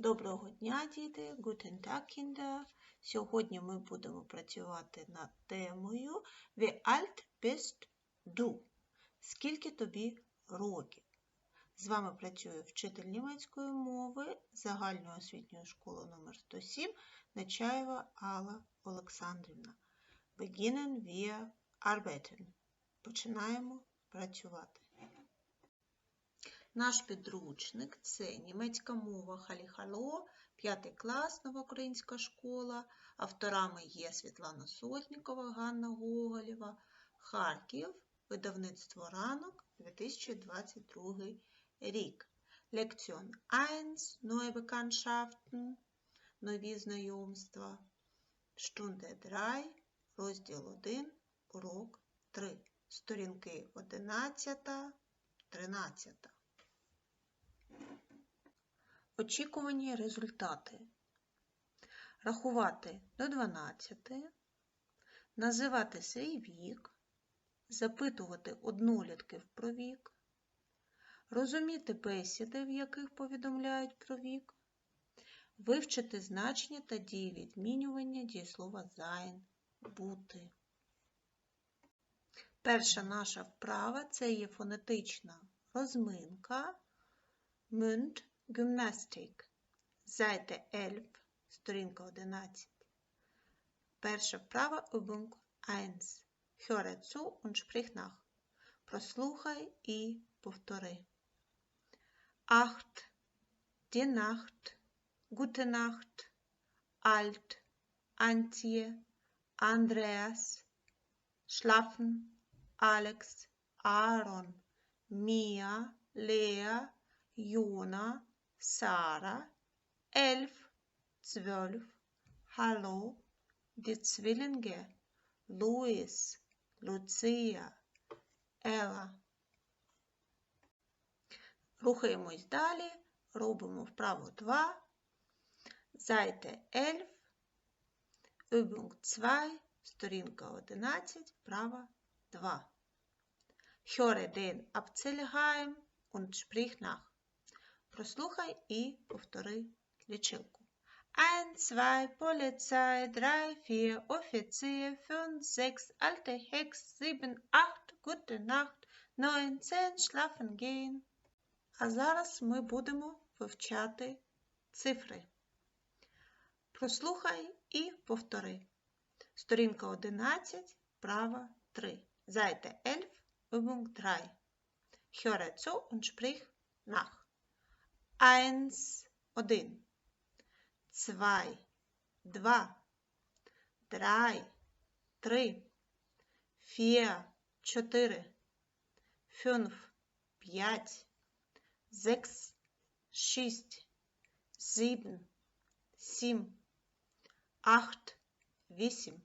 Доброго дня, діти! Guten Tag, Kinder! Сьогодні ми будемо працювати над темою Wie alt bist du? Скільки тобі років? З вами працює вчитель німецької мови загальної освітньої школи номер 107 Нечаєва Алла Олександрівна. Beginnen wir arbeiten. Починаємо працювати. Наш підручник це німецька мова Халі-Хало, 5 клас, нова українська школа. Авторами є Світлана Сотнікова, Ганна Гоголєва, Харків, видавництво ранок 2022 рік. Лекціон 1, Neue Bekanntschaften, нові знайомства. Stunde 3, розділ 1, урок 3. Сторінки 11, 13. Очікувані результати. Рахувати до 12, називати свій вік, запитувати однолітків про вік, розуміти бесіди, в яких повідомляють про вік, вивчити значення та дії відмінювання дієслова sein бути. Перша наша вправа це є фонетична розминка Mund Gymnastik. Seite 11, сторінка 11. Перша вправа Übung 1. Höre zu und sprich nach. Прослухай і повтори. Acht, die Nacht, gute Nacht, alt, Antje, Andreas, schlafen, Alex, Aaron, Mia, Lea, Jona, Sarah, elf, zwölf, Hallo, die Zwillinge, Louis, Lucia, Ella. Рухаємось далі, робимо вправо 2, Seite 11, Übung 2, сторінка 11, вправа 2. Höre den Abzählheim und sprich nach. Прослухай і повтори лічилку. 1, 2, Polizei, 3, 4, Offizier, 5, 6, alte Hex, 7, 8, gute Nacht, 9, 10, schlafen gehen. А зараз ми будемо вивчати цифри. Прослухай і повтори. Сторінка 11, права 3. Seite 11, Übung 3. Höre zu und sprich nach. Eins, один. Zwei, два. Drei, три. Vier, чотири. Fünf, п'ять. Sechs, шість. Sieben, сім. Acht, вісім.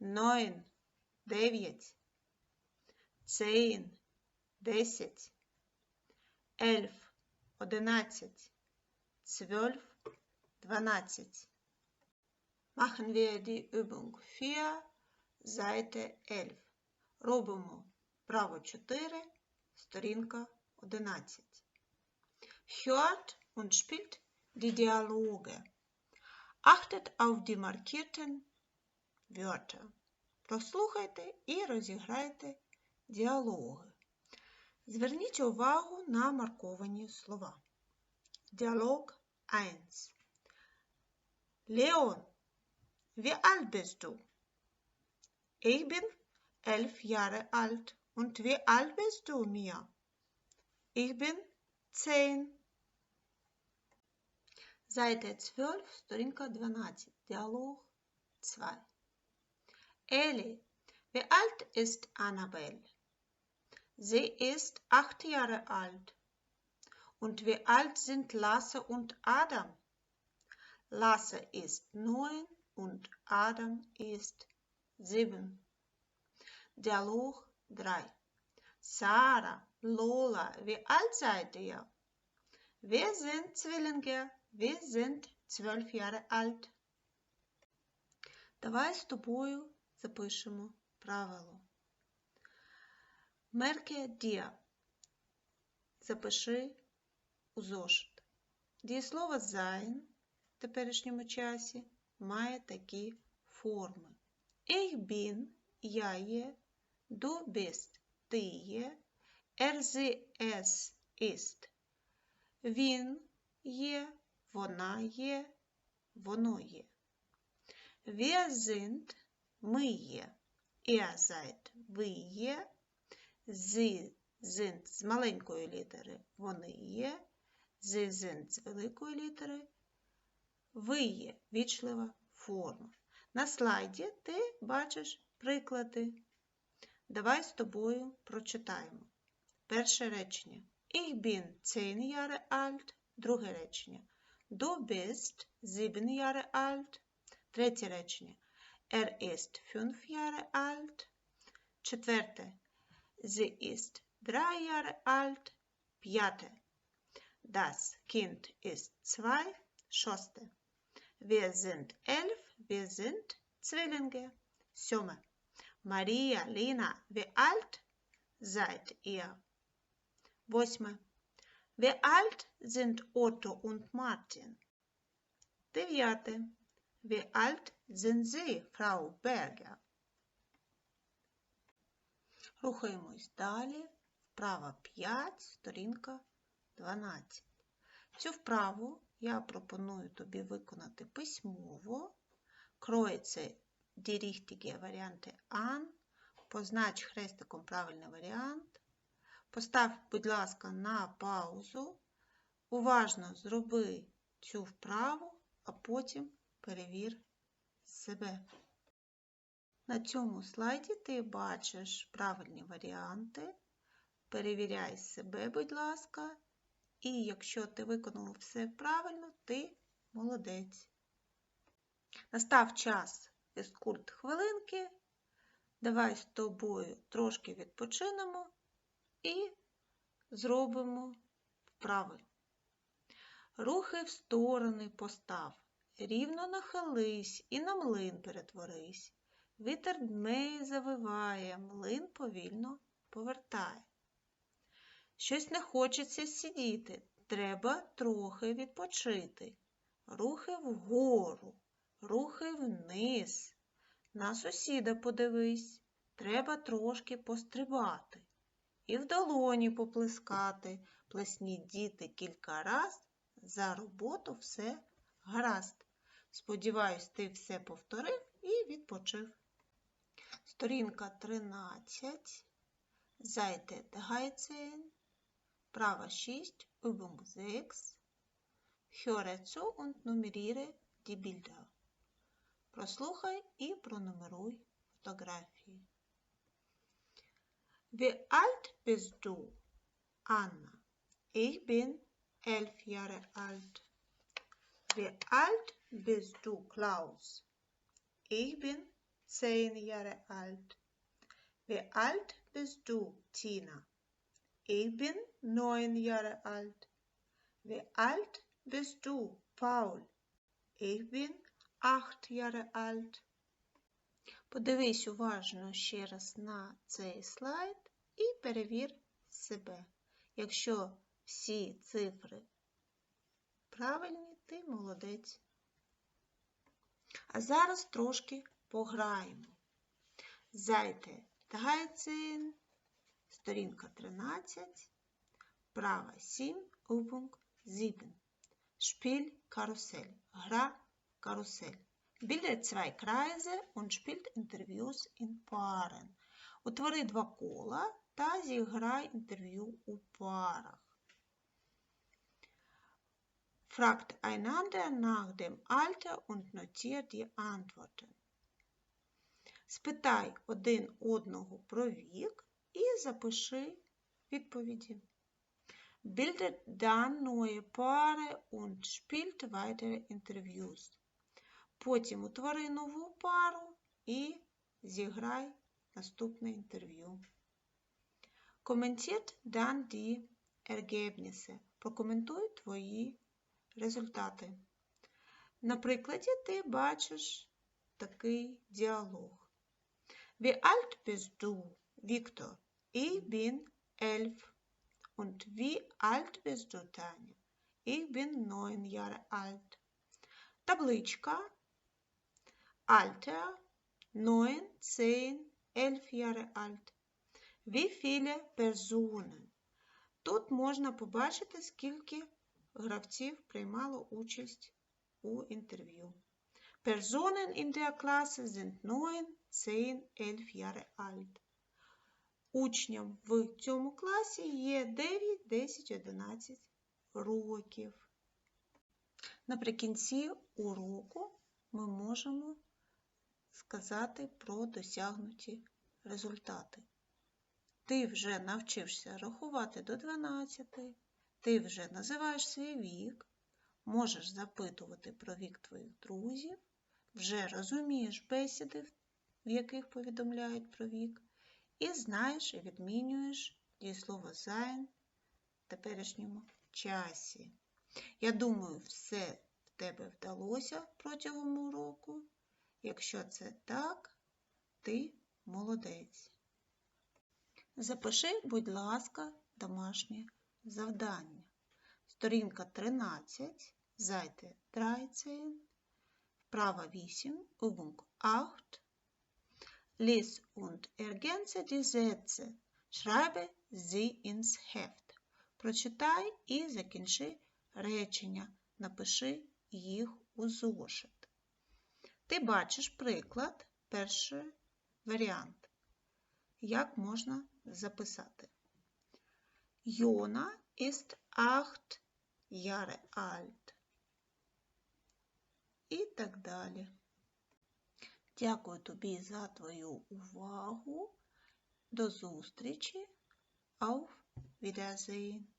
Neun, дев'ять. Zehn, десять. Elf, одинадцять, zwölf, дванадцять. Machen wir die Übung 4, Seite 11. Робимо право 4, сторінка 11. Hört und spielt die Dialoge. Achtet auf die markierten Wörter. Прослухайте і розіграйте діалоги. Зверніть увагу на марковані слова. Діалог 1. Leon, wie alt bist du? Ich bin elf Jahre alt. Und wie alt bist du, Mia? Ich bin zehn. Seite 12, сторінка 12. Dialog 2. Eli, wie alt ist Annabelle? Sie ist acht Jahre alt. Und wie alt sind Lasse und Adam? Lasse ist neun und Adam ist sieben. Dialog 3. Sarah, Lola, wie alt seid ihr? Wir sind Zwillinge, wir sind zwölf Jahre alt. Давай з тобою запишемо правило. Мерке дія. Запиши у зошит. дієслово sein в теперішньому часі має такі форми. Ich bin – я є, du bist – ти є, er, sie, es ist – він є, вона є, воно є. Wir sind – ми є, ihr seid – ви є, Sie sind з маленької літери вони є, Sie sind з великої літери ви є вічлива форма. На слайді ти бачиш приклади. Давай з тобою прочитаємо. Перше речення. Ich bin 10 Jahre alt. Друге речення. Du bist 7 Jahre alt. Третє речення. Er ist 5 Jahre alt. Четверте. Sie ist 3 Jahre alt. П'яте. Das Kind ist 2. Шосте. Wir sind elf. Wir sind Zwillinge. Сьоме. Maria, Lina, wie alt seid ihr? Восьме. Wie alt sind Otto und Martin? Дев'яте. Wie alt sind Sie, Frau Berger? Рухаємось далі. Вправа 5, сторінка 12. Цю вправу я пропоную тобі виконати письмово. Кроється richtige Variante an. Познач хрестиком правильний варіант. Постав, будь ласка, на паузу. Уважно зроби цю вправу, а потім перевір себе. На цьому слайді ти бачиш правильні варіанти. Перевіряй себе, будь ласка, і якщо ти виконав все правильно, ти молодець. Настав час фізкульт хвилинки. Давай з тобою трошки відпочинемо і зробимо вправи. Рухи в сторони постав. Рівно нахились і на млин перетворись. Вітер дме і завиває, млин повільно повертає. Щось не хочеться сидіти, треба трохи відпочити. Рухи вгору, рухи вниз. На сусіда подивись, треба трошки пострибати. І в долоні поплескати, плесніть діти кілька раз, за роботу все гаразд. Сподіваюсь, ти все повторив і відпочив. Сторінка 13. Seite 13. Права 6. Übung 6. Höre zu und nummeriere die Bilder. Прослухай і пронумеруй фотографії. Wie alt bist du? Anna. Ich bin elf Jahre alt. Wie alt bist du, Klaus? Ich bin zehn Jahre alt. Wie alt bist du, Tina? Ich bin neun Jahre alt. Wie alt bist du, Paul? Ich bin acht Jahre alt. Подивись уважно ще раз на цей слайд і перевір себе. Якщо всі цифри правильні, ти молодець. А зараз трошки пограємо. Зайте 13, сторінка 13, права 7, Übung 7. Шпіль карусель. Гра карусель. Bildet zwei Kreise und spielt Interviews in Paaren. Утвори два кола та зіграй інтерв'ю у парах. Fragt einander nach dem Alter und notiert die Antworten. Спитай один одного про вік і запиши відповіді. Bildet dann neue Paare und spielt weitere Interviews. Потім утвори нову пару і зіграй наступне інтерв'ю. Kommentiert dann die Ergebnisse. Прокоментуй твої результати. На прикладі ти бачиш такий діалог. Wie alt bist du, Victor? Ich bin elf. Und wie alt bist du, Tanja? Ich bin neun Jahre alt. Табличка. Alter. Neun, zehn, elf Jahre alt. Wie viele Personen? Тут можна побачити, скільки гравців приймало участь у інтерв'ю. Personen in der Klasse sind 9, 10, 11 Jahre alt. Учням в цьому класі є 9, 10, 11 років. Наприкінці уроку ми можемо сказати про досягнуті результати. Ти вже навчився рахувати до 12, ти вже називаєш свій вік, можеш запитувати про вік твоїх друзів, вже розумієш бесіди, в яких повідомляють про вік, і знаєш і відмінюєш дієслово sein в теперішньому часі. Я думаю, все в тебе вдалося протягом уроку. Якщо це так, ти молодець. Запиши, будь ласка, домашнє завдання. Сторінка 13, Seite 13, вправа 8, Übung 8. Lies und ergänze die Sätze. Schreibe sie ins Heft. Прочитай і закінчи речення. Напиши їх у зошит. Ти бачиш приклад, перший варіант. Як можна записати? Йона ist 8 Jahre alt. І так далі. Дякую тобі за твою увагу. До зустрічі. Auf Wiedersehen.